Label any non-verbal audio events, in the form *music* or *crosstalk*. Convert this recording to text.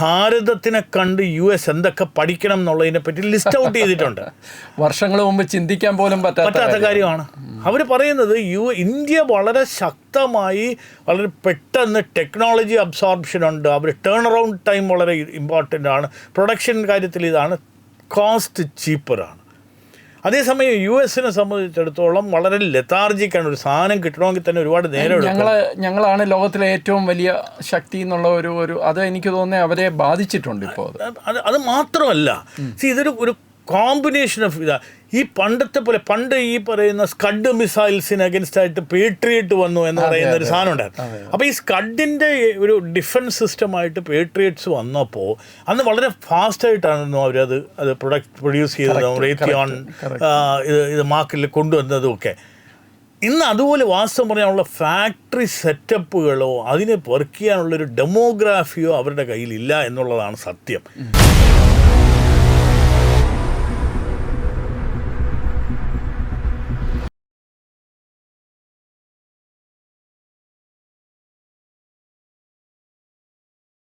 ഭാരതത്തിനെ കണ്ട് U S എന്തൊക്കെ പഠിക്കണം എന്നുള്ളതിനെ പറ്റി ലിസ്റ്റ് ഔട്ട് ചെയ്തിട്ടുണ്ട്. *laughs* വർഷങ്ങൾ മുമ്പ് ചിന്തിക്കാൻ പോലും പറ്റാത്ത കാര്യമാണ്. അവർ പറയുന്നത് യു ഇന്ത്യ വളരെ ശക്തമായി വളരെ പെട്ടെന്ന് ടെക്നോളജി അബ്സോർപ്ഷൻ ഉണ്ട്. അവർ ടേൺ അറൗണ്ട് ടൈം വളരെ ഇമ്പോർട്ടന്റ് ആണ്. പ്രൊഡക്ഷൻ കാര്യത്തിൽ ഇതാണ് കോസ്റ്റ് ചീപ്പറാണ് അതേസമയം യു എസിനെ സംബന്ധിച്ചിടത്തോളം വളരെ lethargic-ആണ് ഒരു സാധനം കിട്ടണമെങ്കിൽ തന്നെ ഒരുപാട് നേരം ഞങ്ങൾ ഞങ്ങൾ ഞങ്ങളാണ് ലോകത്തിലെ ഏറ്റവും വലിയ ശക്തി എന്നുള്ള ഒരു ഒരു അത് എനിക്ക് തോന്നുന്നത് അവരെ ബാധിച്ചിട്ടുണ്ട് ഇപ്പോൾ അത്. അത് അത് മാത്രമല്ല. സി ഇതൊരു ഒരു കോമ്പിനേഷൻ ഓഫ് ഇതാ. ഈ പണ്ടത്തെ പോലെ പണ്ട് ഈ പറയുന്ന സ്കഡ് മിസൈൽസിന് അഗൻസ്റ്റ് ആയിട്ട് പേട്രിയറ്റ് വന്നു എന്ന് പറയുന്ന ഒരു സാധനം ഉണ്ടായിരുന്നു. അപ്പോൾ ഈ സ്കഡിന്റെ ഒരു ഡിഫൻസ് സിസ്റ്റമായിട്ട് പേട്രിയറ്റ്സ് വന്നപ്പോൾ അന്ന് വളരെ ഫാസ്റ്റായിട്ടായിരുന്നു അവരത് അത് പ്രൊഡക്റ്റ് പ്രൊഡ്യൂസ് ചെയ്തതും. റേത്തിയോൺ ഇത് ഇത് മാർക്കറ്റിൽ കൊണ്ടുവന്നതും ഒക്കെ ഇന്ന് അതുപോലെ വാസ്തവം പറയാനുള്ള ഫാക്ടറി സെറ്റപ്പുകളോ അതിനെ വർക്ക് ചെയ്യാനുള്ളൊരു ഡെമോഗ്രാഫിയോ അവരുടെ കയ്യിലില്ല എന്നുള്ളതാണ് സത്യം.